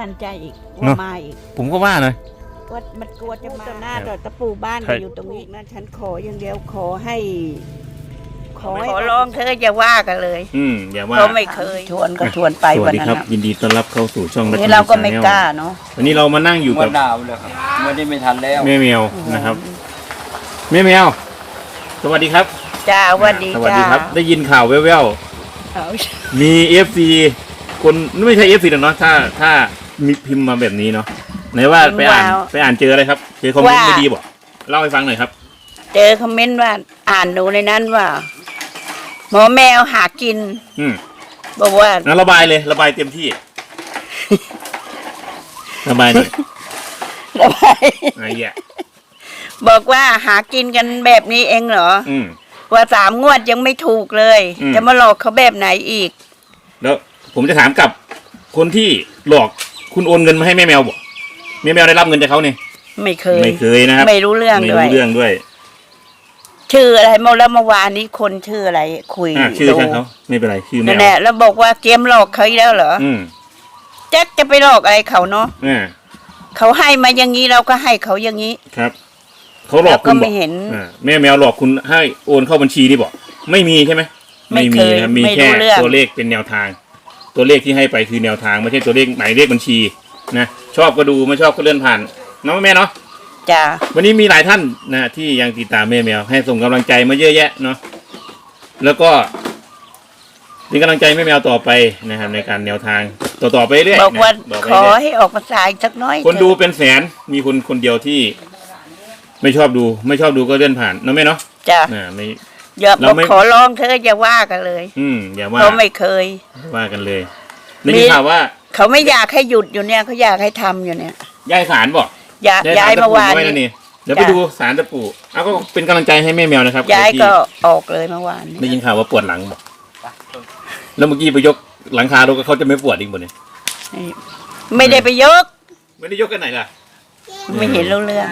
มั่นใจอีกเนว่าอะมาอีกผมก็ว่าเลยว่ามันกลัวจะมาต่อหน้าต่อตะปูบ้านใช่ก็อยู่ตรงนี้นะฉันขออย่างเดียวขอให้ ขอขอร้องเธออย่าว่ากันเลย อืมอย่าว่าเขาไม่เคยชวนก็ชวนไปสวัวันสดีนั้นครับน่ะยินดีต้อนรับเข้าสู่ช่องนี่เราก็ไม่กล้าเนาะวันนี้เรามานั่งอยู่เมื่กัอบหนาวเลยครับเมื่อนี้ไม่ทันแล้วแม่แมวนะครับแม่แมวสวัสดีครับจ้าสวัสดีสวัสจ้าดีครับ ได้ยินข่าวแว่วเอาๆมีเอฟซี คนไม่ใช่เอฟซีหรอกเนาะถ้าถ้ามีพิมพ์มาแบบนี้เนาะไหนว่าไปอ่านไปอ่านเจออะไรครับเจอคอมเมนต์ไม่ดีบอกเล่าให้ฟังหน่อยครับ เจอคอมเมนต์ว่าอ่านดูในนั้นว่า หมอแมวหากิน อืมบอกว่า งั้นระบายเลยระบายเต็มที่ ระบายหน่อยระบายไอ้เหี้ยบอกว่าหากินกันแบบนี้เองเหรอ อืม ว่าสามงวดยังไม่ถูกเลย อืม จะมาหลอกเขาแบบไหนอีก แล้ว ผมจะถามกลับคนที่หลอกคุณโอนเงินมาให้แม่แมวบอกแม่แมวได้รับเงินจากเขาเนี่ยไม่เคย ไม่เคยนะครับ ไม่รู้เรื่องไม่ด้วย รู้เรื่องด้วยชื่ออะไรเมื่อแล้วเมื่อวานนี้คนชื่ออะไร คุยอะชื่อดูช่างเขาไม่เป็นไรชื่อแมนั่นวแหละแล้วบอกว่าเกมหลอกเขาอีกแล้วเหรออืมแจ็คจะไปหลอกอะไรเขาเนาะอ่าเขาให้มาอย่างนี้เราก็ให้เขาอย่างนี้ ครับเขาหลอกแล้วก็คุณบไม่อกเห็นอ่าแม่แมวหลอกคุณให้โอนเข้าบัญชีนี่บอกไม่มีใช่ไหมไม่มีเคยนะครับมีไม่รู้แค่เรื่อง ตัวเลขเป็นแนวทาง ตัวเลขที่ให้ไปคือแนวทางไม่ใช่ตัวเลขหมายเลขบัญชีนะชอบก็ดูไม่ชอบก็เลื่อนผ่านเน้องแม่เนาะจ้าวันนี้มีหลายท่านนะที่ยังติดตามแม่แมว ให้ส่งกำลังใจมาเยอะแยะเนาะแล้วก็เป็นกำลังใจแม่แมวต่อไปนะครับในการแนวทางต่อต่อไปเรื่อยบอกว่านะต่อไปขอเรื่อยให้ออกมาสายสักน้อย คนเถอะดูเป็นแสนมีคนคนเดียวที่ ไม่ชอบดู ไม่ชอบดูก็เลื่อนผ่านเนาะแม่เนาะจ้าอ่าไม่ อย่าเราบอกไม่ ขอร้องเธออย่าว่ากันเลยอืมอย่าว่าเขาไม่เคย ว่ากันเลยได้ยินข่าวว่าเขาไม่อยากให้หยุดอยู่เนี่ยเขาอยากให้ทำอยู่เนี่ย ย้ายสารบอกย้ายย้ายสรเมื่อวานตะปูไนะนี้ นี่เดี๋ยวไปจ้ะ ดูสารตะปูเอาก็เป็นกำลังใจให้แม่แมวนะครับย้ายที่ก็ออกเลยเมื่อวานได้นี้ยินข่าวว่าปวดหลังบอกแล้วเมื่อกี้ไปยกหลังคาดูก็เขาจะไม่ปวดอีกบ่เนี่ยไม่ได้ไปยก ไม่ได้ยกกันไหนล่ะไม่เห็นรู้เรื่อง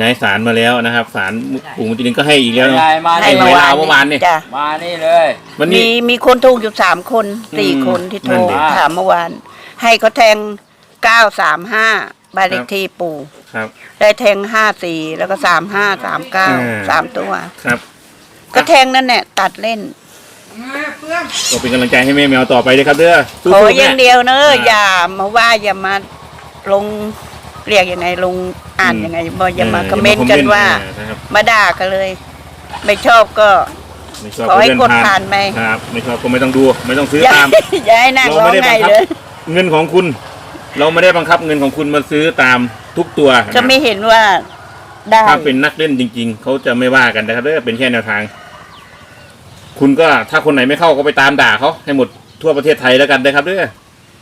ย้ายสารมาแล้วนะครับสารปู่มุจลินก็ให้อีกแล้วเนอะยายมาให้นี่เวเลยลาเมื่อวานนี่ จ้ะมานี่เลย วันมีนี้ มีคนถูกอยู่สามคนสี่อืมคนที่โทรนั่นดิถามเมื่อวาน ให้เขาแทงเก้าสามห้าบ้านเลขที่ปู่ ครับ ได้แทงห้าสี่แล้วก็สามห้าสามเก้าอ่าสามตัว ครับ ก็แทงนั่นแหละตัดเล่น ก็เป็นกำลังใจให้แม่แมวต่อไปเลยครับเด้อสู้ขอๆอแม่ย่างเดียวเนอะอ่า อย่ามาว่าอย่ามาลง เรียกยังไงลงอ่านยังไงบอกอย่ามาคอมเมนต์กันว่าอ่นะครับมาด่ากันเลย ไม่ชอบก็ ไม่ชอบขอให้เลื่นกดผ่านไปครับ ไม่ชอบก็ไม่ต้องดู ไม่ต้องซื้ออย่าตามอย่าให้นั่งเราร้องไม่ได้ไห้บังคับเลยเงินของคุณ เราไม่ได้บังคับเงินของคุณมาซื้อตามทุกตัวก็ไม่เห็นว่าได้ถ้าเป็นนักเล่นจริง ๆเขาจะไม่ว่ากันนะครับเด้อเป็นแค่แนวทาง คุณก็ถ้าคนไหนไม่เข้าก็ไปตามด่าเขาให้หมดทั่วประเทศไทยแล้วกันนะครับเด้อ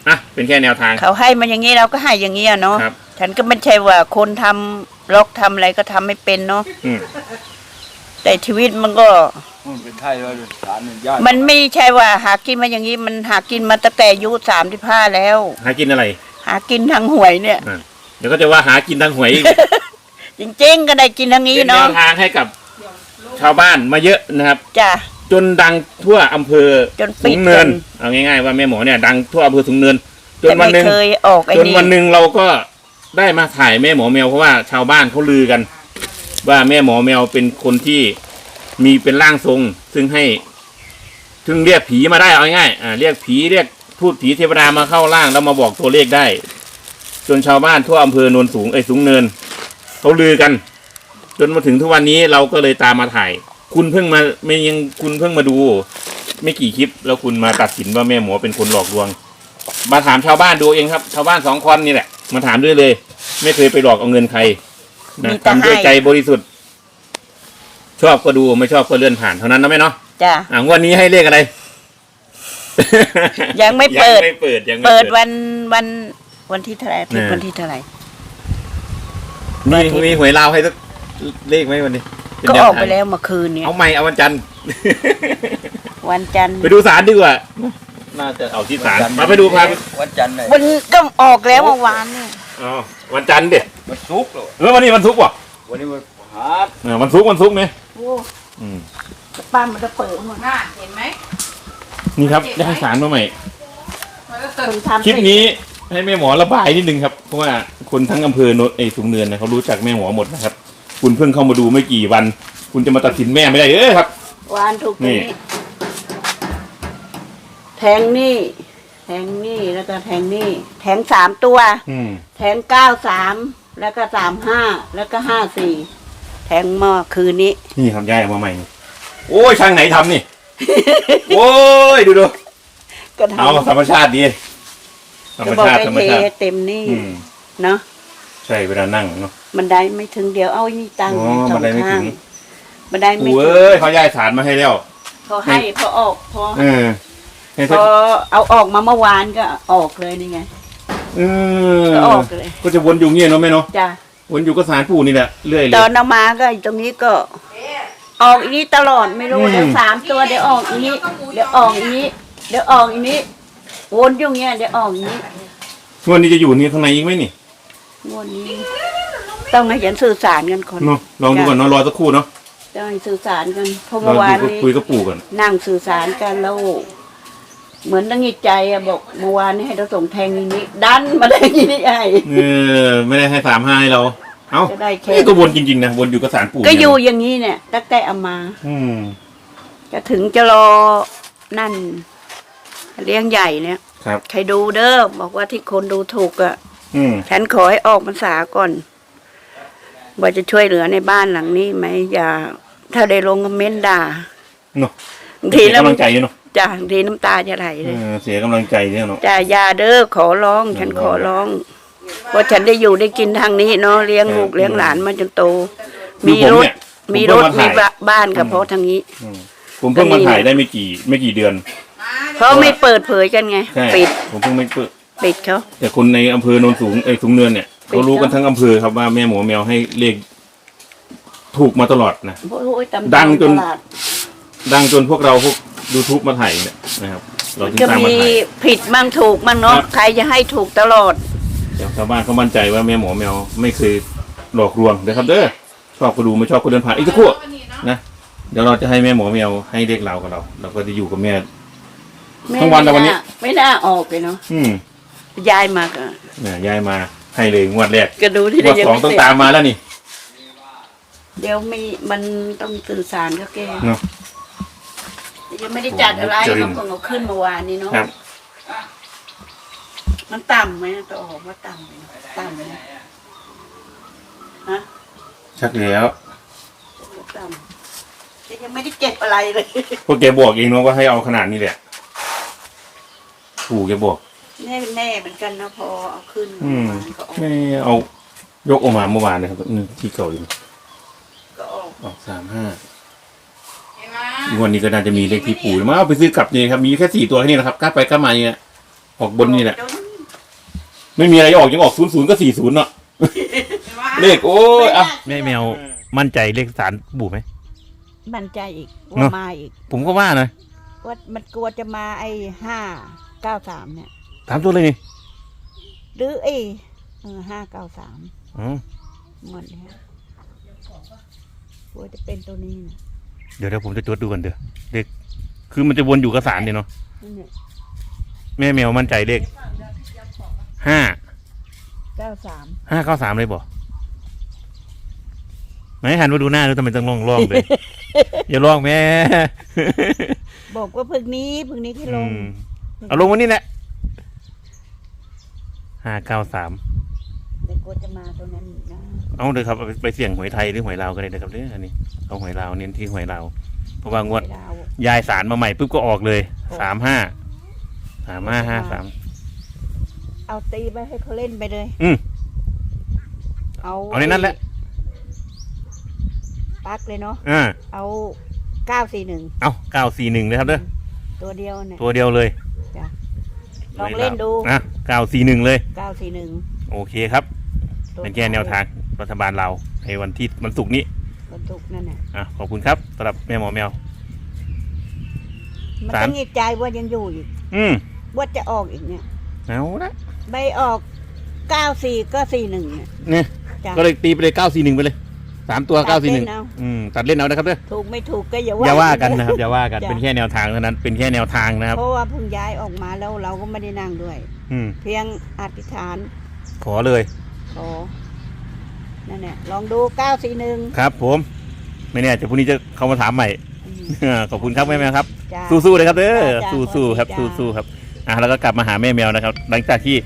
อะเป็นแค่แนวทางเขาให้มาอย่างนี้เราก็ให้อย่างนี้อะเนาะครับ ฉันก็ไม่ใช่ว่าคนทำล็อกทำอะไรก็ทำไม่เป็นเนาะอืมแต่ชีวิตมันก็ มันเป็นไทยเลยสารหนึ่งญาติมันไม่ใช่ว่าหากินมาอย่างนี้มันหากินมาตั้งแต่อายุสามสิบห้าแล้ว หากินอะไรหากินทางหวยเนี่ย อะเดี๋ยวก็จะว่าหากินทางหวยอีกจริงๆก็ได้กินทางนี้เป็นแนเนาะวทางให้กับชาวบ้านมาเยอะนะครับ จ้ะ จนดังทั่วอำเภอจนปิสูดงเนินจนเอาง่ายๆว่าแม่หมอเนี่ยดังทั่วอำเภอสูงเนินจนแต่วันไม่หนึ่งเคยออกไอ้จนนี่วันหนึ่งเราก็ ได้มาถ่ายแม่หมอแมวเพราะว่าชาวบ้านเขาลือกัน ว่าแม่หมอแมวเป็นคนที่มีเป็นร่างทรง ซึ่งให้ถึงเรียกผีมาได้เอาง่ายอ่าเรียกผีเรียกพูดผีเทวดามาเข้าร่างแล้วมาบอกตัวเลขได้ จนชาวบ้านทั่วอำเภอโนนสูงไอ้สูงเนินเขาลือกัน จนมาถึงทุกวันนี้เราก็เลยตามมาถ่าย คุณเพิ่งมาไม่ยังคุณเพิ่งมาดู ไม่กี่คลิปแล้วคุณมาตัดสินว่าแม่หมอเป็นคนหลอกลวง มาถามชาวบ้านดูเองครับ ชาวบ้านสองคนนี่แหละ มาถามด้วยเลย ไม่เคยไปหลอกเอาเงินใครนะมีแต่ทำด้วยให้ ใจบริสุทธิ์ ชอบก็ดูไม่ชอบก็เลื่อนผ่านเท่านั้นนะแม่เนาะจ้ะ อ่างวดนี้ให้เลขอะไร ยังไม่เปิด ยังไม่เปิดยังไม่เปิดวันวันวันที่เท่าไหร่อาทิตย์อ่าวันที่เท่าไหร่ มีมีหวยลาวให้สักเลขไหมวันนี้เป็นก็แนวออกทางไปแล้วเมื่อคืนเนี่ยเอาใหม่เอาวันจันทร์ วันจันทร์ไปดูสารดีกว่า น่าจะเอาที่สารมาไปดูพาไปวันจันทร์เลยวันก็ออกแล้วเมื่อวานเนี่ยอ๋อวันจันทร์เด็ดมันซุกร์เหรอเออวันนี้วันศุกร์ว่ะวันนี้มันหาเออวันศุกร์วันศุกร์เนี่ยโอ้อืมป้ามันจะเปิดหมดน่าเห็นไหมนี่ครับได้สารมาใหม่มันก็เติมคนทำคลิปนี้ให้แม่หมอระบายนิดนึงครับเพราะว่าคนทั้งอำเภอโนนไอ้สูงเนินเนี่ยเขารู้จักแม่หมอหมดนะครับ คุณเพิ่งเข้ามาดูไม่กี่วัน คุณจะมาตัดสินแม่ไม่ได้เอ้ยครับวานถูกตรงนี่นี้ แทงนี่ แทงนี่แล้วก็แทงนี่ แทงสามตัว อืมแทงเก้าสามแล้วก็สามห้าแล้วก็ห้าสี่แทงหม้อคืนนี้ นี่ทำย้ายออกมาใหม่นี่โอ้ยช่างไหนทำนี่ โอ้ยดูดูก็เอาทำธรรมชาติดีธรรก็มบอกชาติไปธรรมเทชาติ เต็มนี่อืมเนาะใช่เวลานั่งเนาะบันไดไม่ถึงเดียวเอานี่ตั้งอ๋อสอบังนไดไม่ถึข้างงบันไดไม่โอ้ถึงยเขาย้ายฐานมาให้แล้วพอให้พอออกพอเออให้ พท่านอเอาออกมาเมื่อวานก็ออกเลยนี่ไง เออก็ออกเลย ก็จะวนอยู่เงี้ยเนาะแม่เนาะจ้ะวนอยู่ก็สารปู่นี่แหละเรื่อยเลตอย นเอามาก็ตรงนี้ก็ ออกอีนี้ตลอดไม่รู้อืม เดี๋ยวสามตัวเดี๋ยวออกอีนี้ เดี๋ยวออกอีนี้ เดี๋ยวออกอีนี้วนอยู่เงี้ยเดี๋ยวออกอีนี้งวดนี้จะอยู่นี่ข้างในอีกไหมนี่งวดนี้ ต้องให้ฉันสื่อสารกันคนเนาะลองดูก่อนเนาะรอสักครู่เนาะต้องให้สื่อสารกันเพราะเราเมื่อวานดูนี้คุยกับปู่ก่อนนั่งสื่อสารกันแล้ว เหมือนตั้งใจอะบอกเมื่อวานนี้ให้เราส่งแทงอีนี้ดันมาได้อีนี้ไอ้เออไม่ได้ให้สามห้าให้เรา เอ้าจะได้แค่นี่ก็วนจริงๆนะวนอยู่กับสารปู่ก็อยู่เนี่อย่างนี้เนี่ยตั้งแต่เอามาอืมจะถึงจะรอนั่น เลี้ยงใหญ่เนี่ยครับ ใครดูเด้อบอกว่าที่คนดูถูกอะอืมฉันขอให้ออกพรรษาก่อน ว่าจะช่วยเหลือในบ้านหลังนี้ไหมอย่า ถ้าได้ลงคอมเมนต์ด่าเนาะบางทีเสียแล้ว กำลังใจเนาะ จ้ะบางทีน้ำตาจะไหลเอเลยอเสียกำลังใจเนี่ยเนาะจ้าอยาเด้อขอร้อง ฉันขอร้องเพราะฉันได้อยู่ได้กินทางนี้เนาะเลี้ยงลูกเออเลี้ยงหลานมาจนโตคือมีผมรถเนี่ยมีผมรเพิ่ถงมามีถ่ายบ้านกับเพราะทางนี้ อืมผมเพิ่งมาถ่ายได้ไม่กี่ไม่กี่เดือน เพราะไม่เปิดเผยกันไง ใช่ ปิดผมเพิ่งไม่เปิดปิดเขา แต่คนในอำเภอโนนสูงไอ้ยสูงเนินเนี่ยปิดเขารู้กันเนอะทั้งอำเภอครับว่าแม่หมูแมวให้เลขถูกมาตลอดนะ โอ้ยตำดังจน ตลาดดังจนพวกเราพวก ยูทูบมาถ่ายเนี่ยนะครับเราถึงก็ตามมามีถ่าย ผิดมั่งถูกมั่งเนาะครับ ใครจะให้ถูกตลอด เดี๋ยวชาวบ้านเขามั่นใจว่าแม่หมอแมวไม่เคยหลอกลวงเดี๋ยวครับ เด้อชอบก็ดูไม่ชอบก็เดินผ่านอีกสักครู่นะเดี๋ยวเราจะให้แม่หมอแมวให้เลขเรากับเรา เราก็จะอยู่กับแม่ทั้งวันแล้ววันนี้ไม่น่าออกเลยเนาะอืมย้ายมาก็เนี่ยยายมาให้เลยงวดแรกก็ดูที่งได้วดยังสองไม่ต้องเสร็จตามมาแล้วนี่ เดี๋ยวมีมันต้องสื่อสารก็แกเนาะ ยังไม่ได้จัดอะไรจริงเขาคงเอาขึ้นเมื่อวานนี้เนาะครับ มันต่ำไหมตัวออกว่าต่ำไหมต่ำไหมฮะชักแล้วต่ำแต่ยังไม่ได้เจ็บอะไรเลย พวกแกบอกเองเนาะว่าให้เอาขนาดนี้แหละปู่แกบอก แน่แน่เหมือนกันนะพอเอาขึ้นอืมก็ออกไม่เอายกออกมาเมื่อวานเลยครับนี่ที่เก่าอยู่ก็ออกออกสามห้า งวดนี้ก็น่าจะมีเลขที่ปู่มาเอาไปซื้อกลับนี่ครับ มีแค่สี่ตัวแค่นี้นะครับกล้าไปกล้ามาเนี่ยออกบนนี่แหละ ไม่มีอะไรออกยังออกศูนย์ศูนย์ก็สี่ศูนย์เนาะเลขโอ้ยอะแม่แมวมั่นใจเลขสารปู่ไหม มั่นใจอีกเนว่าอะมาอีก ผมก็ว่านะว่ามันกลัวจะมาไอ้ห้าเก้าสามเนี่ยถามตัวเลยนี่หรือไอ้เออห้าเก้าสามอ๋อหมดเนี่ยกลัวจะเป็นตัวนี้นะ เดี๋ยวเดี๋ยวผมจะจดดูกันเดี๋ยวเลขคือมันจะวนอยู่กับสารเนี่ยเนาะนั่นเนี่ยแม่แมวมั่นใจเลขห้าเก้าสามห้าเก้าสามเลยบอกไหนหันมาดูหน้าดูทำไมต้องลองลองเลยอย่าลองแม่บอกว่าพึ่งนี้พึ่งนี้ที่ลอืงมเอาลงวันนี้แหละห้าเก้าสามแต่กลัวจะมาตัวนั้นอีกนะ เอาเลยครับเอาไปไปเสี่ยงหวยไทยหรือหวยลาวก็ได้นะครับเด้ออันนี้เอาหวยลาวเน้นที่หวยลาวเพราะว่างวดเวลายายสารมาใหม่ปุ๊บก็ออกเลยสามห้าสามห้าห้าสาม เอาตีไปให้เขาเล่นไปเลยอืมเอาเอาในนั้นแหละ ปักเลยเนาะอ่าเอาเก้าสี่หนึ่งเอาเก้าสี่หนึ่งเลยครับเด้อตัวเดียวเนี่ย ตัวเดียวเลยลองเล่นดู อะเก้าสี่หนึ่งเลย เก้าสี่หนึ่งโอเคครับ เป็นแค่แนวทางรัฐบาลเราในวันที่วันศุกร์นี้บรรทุกนั่นน่ะอะขอบคุณครับสำหรับแม่หมอแมว มันสารต้องหงิดใจว่ายังอยู่อีกอืมว่าจะออกอีกเนี่ย เอาละใบออกเก้าสี่ก็สี่หนึ่งเนี่ยเนี่ยจ้ะ ก็เลยตีไปเลยเก้าสี่หนึ่งไปเลยสามตัวตัเก้าดสี่หนึ่งเล่นเอา อืมตัดเล่นเอานะครับเด้อถูกไม่ถูกก็อย่าอย่าว่าว่ากันนะครับอย่าว่ากันจ้ะ เป็นแค่แนวทางเท่านั้นเป็นแค่แนวทางนะครับ เพราะว่าเพิ่งย้ายออกมาแล้วเราก็ไม่ได้นั่งด้วย อืม เพียงอธิษฐานขอเลย ขอนั่นแหละลองดูเก้าสี่หนึ่งครับผม ไม่แน่จะพรุ่งนี้จะเข้ามาถามใหม่ ขอบคุณครับแม่แมวครับ จ้าสู้ๆเลยครับเด้อจ้ะสู้ๆครับจ้ะ สู้ๆครับอะแล้วก็กลับมาหาแม่แมวนะครับ หลังจากที่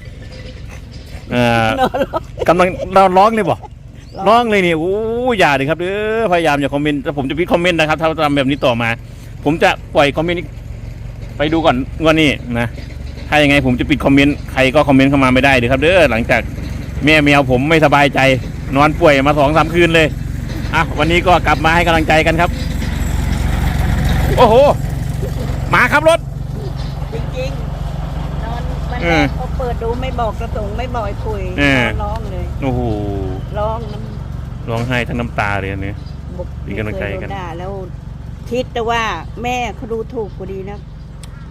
เอ่อ นอนรอกำลังเราร้องเลยบ่ร้อง ร้องเลยนี่โอ้อย่าเลยครับเด้อพยายามอย่าคอมเมนต์แต่ผมจะพิดคอมเมนต์นะครับ ถ้าทำแบบนี้ต่อมา ผมจะปล่อยคอมเมนต์นี้ไปดูก่อนว่านี่นะถ้ายังไงผมจะปิดคอมเมนต์ใครก็คอมเมนต์เข้ามาไม่ได้เลยครับ เด้อหลังจาก แม่แมวผมไม่สบายใจ นอนป่วยมาสองสามคืนเลยอะวันนี้ก็กลับมาให้กำลังใจกันครับ โอ้โหมาครับรถ จริงๆนอนมันเออเขาเปิดดูไม่บอกกระสงไม่บอกให้คุยเออนอนร้องเลยโอ้โหร้องน้ร้องไห้ทั้งน้ำตาเลยอันนี้ำบุกมีกำลังใจกันไม่เคยโดด่าแล้ว คิดแต่ว่าแม่เขาดูถูกกูดีนะ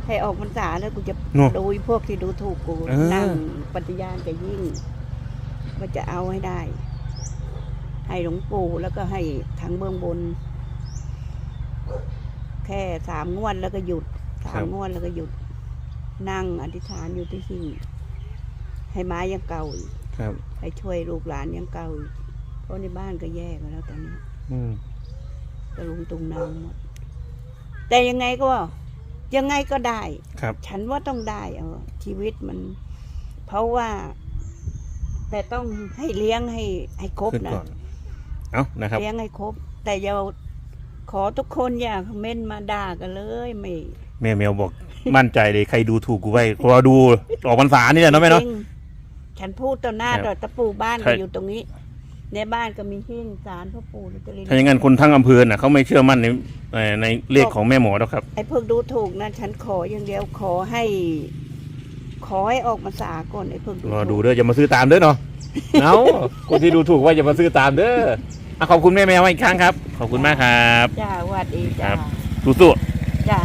ให้ออกพรรษาแล้วกูจะเนอะ ดูไอ้พวกที่ดูถูกกูเออ นั่งปฏิญาณจะยิ่ง ว่าจะเอาให้ได้ ให้หลวงปู่แล้วก็ให้ทางเบื้องบน แค่สามงวดแล้วก็หยุดสามงวดแล้วก็หยุด นั่งอธิษฐานอยู่ที่หิ้งให้ไม้ยังเก่าอีกครับให้ช่วยลูกหลานยังเก่าอีกเพราะในบ้านก็แย่กันแล้วตอนนี้อืมตะลุงตุงนางหมดแต่ยังไงก็ยังไงก็ได้ ครับ ฉันว่าต้องได้เออชีวิตมัน เพราะว่า แต่ต้องให้เลี้ยงให้ให้ครบขึ้นนะก่อน เอานะครับ เลี้ยงให้ครบ แต่อย่าขอทุกคนอย่าคอมเมนต์มาด่ากันเลยไม่แม่แมวบอก มั่นใจเลยใครดูถูกกูไว้รอดูออกพรรษานี่แหละเนาะแม่เนาะ จริงฉันพูดต่อหน้าครับต่อตะปูบ้านใช่ ก็อยู่ตรงนี้ ในบ้านก็มีหิ้งศาลพ่อปู่ตะลินถ้าอย่างนั้นคนทั้งอำเภอน่ะเขาไม่เชื่อมั่นในเอ่อในเลขของแม่หมอแล้วครับ ไอ้พวกดูถูกนะฉันขออย่างเดียวขอให้ ขอให้ออกมาสาก่อนไอ้พวกดูรอดูถูกเด้ออย่ามาซื้อตามเด้อเนาะเอาคนที่ดูถูกว่าอย่ามาซื้อตามเด้ออะขอบคุณแม่แมวอีกครั้งครับ ขอบคุณมากครับ จ้าหวัดดีครัจ้าบสู้ๆ จ้า